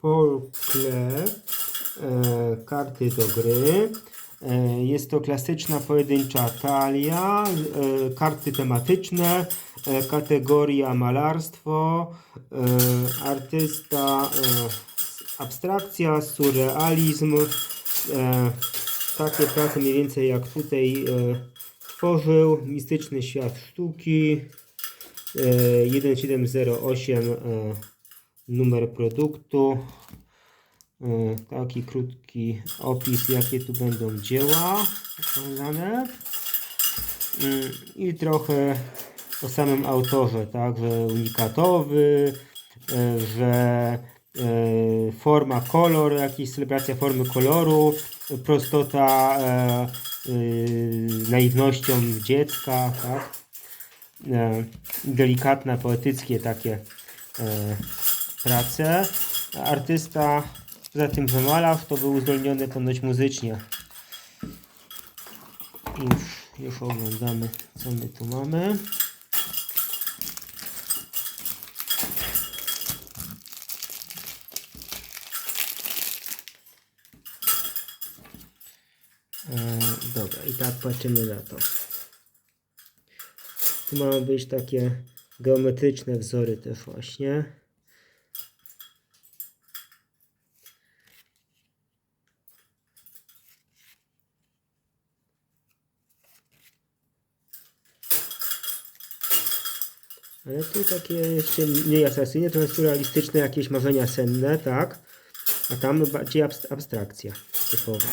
Polkle e, karty do gry. E, jest to klasyczna pojedyncza talia, e, karty tematyczne, kategoria malarstwo, artysta, abstrakcja, surrealizm. Takie prace mniej więcej jak tutaj tworzył. Mistyczny świat sztuki. E, 1708 e, numer produktu. E, Taki krótki opis, jakie tu będą dzieła pokazane. Mm, I trochę o samym autorze, tak, że unikatowy, e, że e, forma, kolor, jakaś celebracja formy koloru, prostota naiwnością dziecka, tak, delikatne, poetyckie takie prace. Artysta, poza tym, że malarz, to był uzdolniony ponoć muzycznie. Już, już oglądamy, co my tu mamy. E, dobra, i tak patrzymy na to. Tu mają być takie geometryczne wzory też właśnie. Ale tu takie jeszcze mniej asasyjne, to jest surrealistyczne jakieś marzenia senne, tak? A tam bardziej abst- abstrakcja typowa.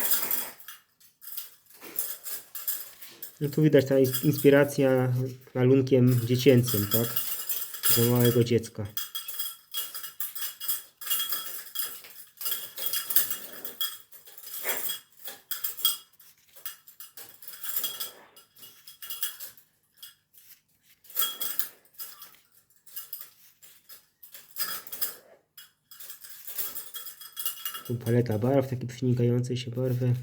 No tu widać ta ins- inspiracja malunkiem dziecięcym, tak? Do małego dziecka. Paleta barw, takie przenikające się barwy.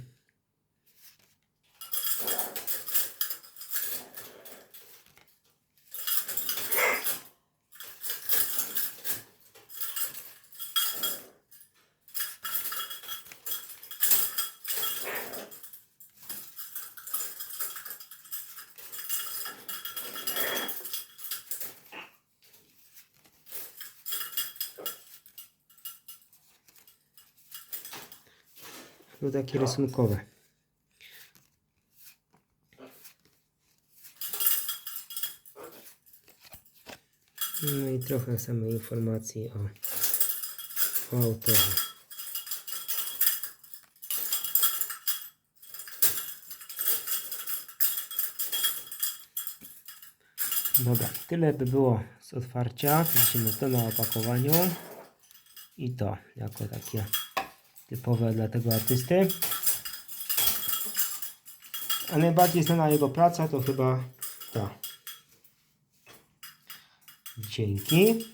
No takie rysunkowe. No i trochę samej informacji o, o autorze. Dobra, tyle by było z otwarcia. Widzimy to na opakowaniu. I to jako takie typowe dla tego artysty. A najbardziej znana jego praca to chyba ta. Dzięki.